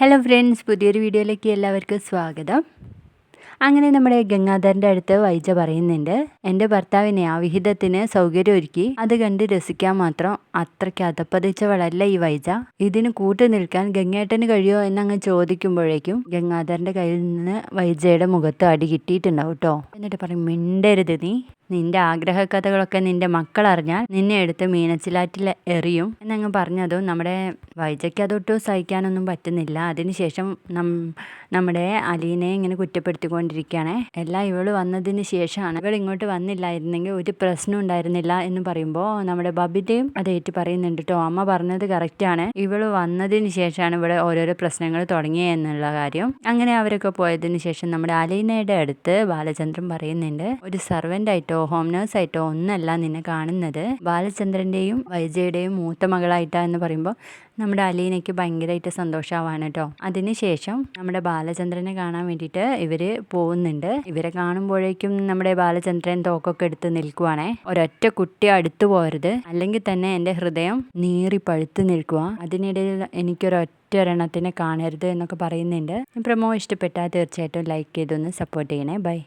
Hello friends പുതിയൊരു വീഡിയോയിലേക്ക് എല്ലാവർക്കും സ്വാഗതം. അങ്ങനെ നമ്മുടെ ഗംഗാധരന്റെ അടുത്ത് വൈജ പറയുന്നുണ്ട് എന്റെ ഭർത്താവിനെ ആ വിഹിതത്തിന് സൗകര്യം ഒരുക്കി അത് കണ്ട് രസിക്കാൻ മാത്രം അത്രയ്ക്ക് അതപ്പതിച്ചവളല്ല ഈ വൈജ? ഇതിന് കൂട്ടു നിൽക്കാൻ ഗംഗേട്ടന് കഴിയോ? എന്നങ്ങ് ചോദിക്കുമ്പോഴേക്കും ഗംഗാധരന്റെ കയ്യിൽ നിന്ന് വൈജയുടെ മുഖത്ത് അടി കിട്ടിയിട്ടുണ്ടാവും കേട്ടോ എന്നിട്ട് പറയും മിണ്ടരുത് നീ. നിന്റെ കഥകളൊക്കെ നിന്റെ മക്കൾ അറിഞ്ഞാൽ നിന്നെ എടുത്ത് മീനച്ചിലാറ്റിൽ എറിയും. എന്നങ്ങ് പറഞ്ഞതും നമ്മുടെ വൈജയ്ക്ക് അതൊട്ടും സഹിക്കാനൊന്നും പറ്റുന്നില്ല. അതിനുശേഷം നം നമ്മുടെ അലീനെ ഇങ്ങനെ കുറ്റപ്പെടുത്തിക്കൊണ്ടിരിക്കുകയാണ്. എല്ലാം ഇവൾ വന്നതിന് ശേഷമാണ്. ഇവൾ ഇങ്ങോട്ട് വന്നില്ലായിരുന്നെങ്കിൽ ഒരു പ്രശ്നം ഉണ്ടായിരുന്നില്ല എന്ന് പറയുമ്പോൾ നമ്മുടെ ബബിതയും അതേറ്റ് പറയുന്നുണ്ട് കേട്ടോ അമ്മ പറഞ്ഞത് കറക്റ്റാണ് ഇവൾ വന്നതിന് ശേഷമാണ് ഇവിടെ ഓരോരോ പ്രശ്നങ്ങൾ തുടങ്ങിയത് എന്നുള്ള കാര്യം. അങ്ങനെ അവരൊക്കെ പോയതിന് ശേഷം നമ്മുടെ അലീനയുടെ അടുത്ത് ബാലചന്ദ്രൻ പറയുന്നുണ്ട് ഒരു സർവന്റ് ആയിട്ടോ ഹോം നേഴ്സ് ആയിട്ടോ ഒന്നല്ല നിന്നെ കാണുന്നത്. ബാലചന്ദ്രന്റെയും വൈജയുടെയും മൂത്ത മകളായിട്ടാ എന്ന് പറയുമ്പോൾ നമ്മുടെ അലീനയ്ക്ക് ഭയങ്കരമായിട്ട് സന്തോഷമാവാണ് കേട്ടോ അതിനുശേഷം നമ്മുടെ ബാലചന്ദ്രനെ കാണാൻ വേണ്ടിയിട്ട് ഇവർ പോകുന്നുണ്ട്. ഇവരെ കാണുമ്പോഴേക്കും നമ്മുടെ ബാലചന്ദ്രൻ തോക്കൊക്കെ എടുത്ത് നിൽക്കുവാണേ. ഒരൊറ്റ കുട്ടി അടുത്തു പോരുത് അല്ലെങ്കിൽ തന്നെ എന്റെ ഹൃദയം നീറി പഴുത്ത് നിൽക്കുക അതിനിടയിൽ എനിക്കൊരൊറ്റ ഒരെണ്ണത്തിനെ കാണരുത് എന്നൊക്കെ പറയുന്നുണ്ട്. പ്രമോ ഇഷ്ടപ്പെട്ടാൽ തീർച്ചയായിട്ടും ലൈക്ക് ചെയ്തൊന്ന് സപ്പോർട്ട് ചെയ്യണേ. ബൈ.